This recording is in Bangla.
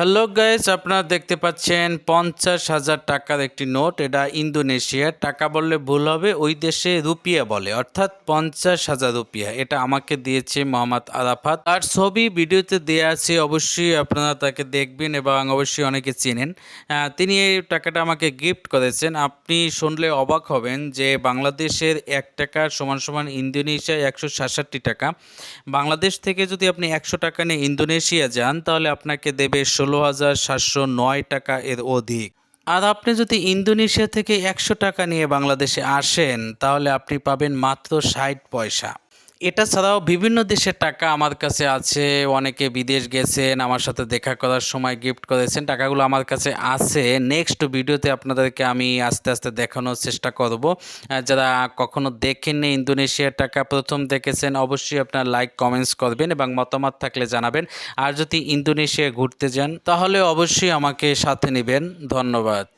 হ্যালো গাইস, আপনারা দেখতে পাচ্ছেন পঞ্চাশ হাজার টাকার একটি নোট। এটা ইন্দোনেশিয়ার টাকা বললে ভুল হবে, ওই দেশে রুপিয়া বলে, অর্থাৎ পঞ্চাশ হাজার রুপিয়া। এটা আমাকে দিয়েছে মোহাম্মদ আরাফাত। আর ছবি, ভিডিওতে দেওয়া আছে, অবশ্যই আপনারা তাকে দেখবেন এবং অবশ্যই অনেকে চেনেন। তিনি এই টাকাটা আমাকে গিফট করেছেন। আপনি শুনলে অবাক হবেন যে বাংলাদেশের এক টাকা সমান সমান ইন্দোনেশিয়ায় একশো সাতষট্টি টাকা। বাংলাদেশ থেকে যদি আপনি একশো টাকা নিয়ে ইন্দোনেশিয়া যান, তাহলে আপনাকে দেবে ষোলো হাজার সাতশো নয় টাকা এর অধিক। আর আপনি যদি ইন্দোনেশিয়া থেকে একশো টাকা নিয়ে বাংলাদেশে আসেন, তাহলে আপনি পাবেন মাত্র ষাট পয়সা। এটা ছাড়াও বিভিন্ন দেশের টাকা আমার কাছে আছে। অনেকে বিদেশ গেছেন, আমার সাথে দেখা করার সময় গিফট করেছেন, টাকাগুলো আমার কাছে আছে। নেক্সট ভিডিওতে আপনাদেরকে আমি আস্তে আস্তে দেখানোর চেষ্টা করব। যারা কখনো দেখেননি ইন্দোনেশিয়ার টাকা, প্রথম দেখেছেন, অবশ্যই আপনার লাইক কমেন্টস করবেন এবং মতামত থাকলে জানাবেন। আর যদি ইন্দোনেশিয়া ঘুরতে যান, তাহলে অবশ্যই আমাকে সাথে নেবেন। ধন্যবাদ।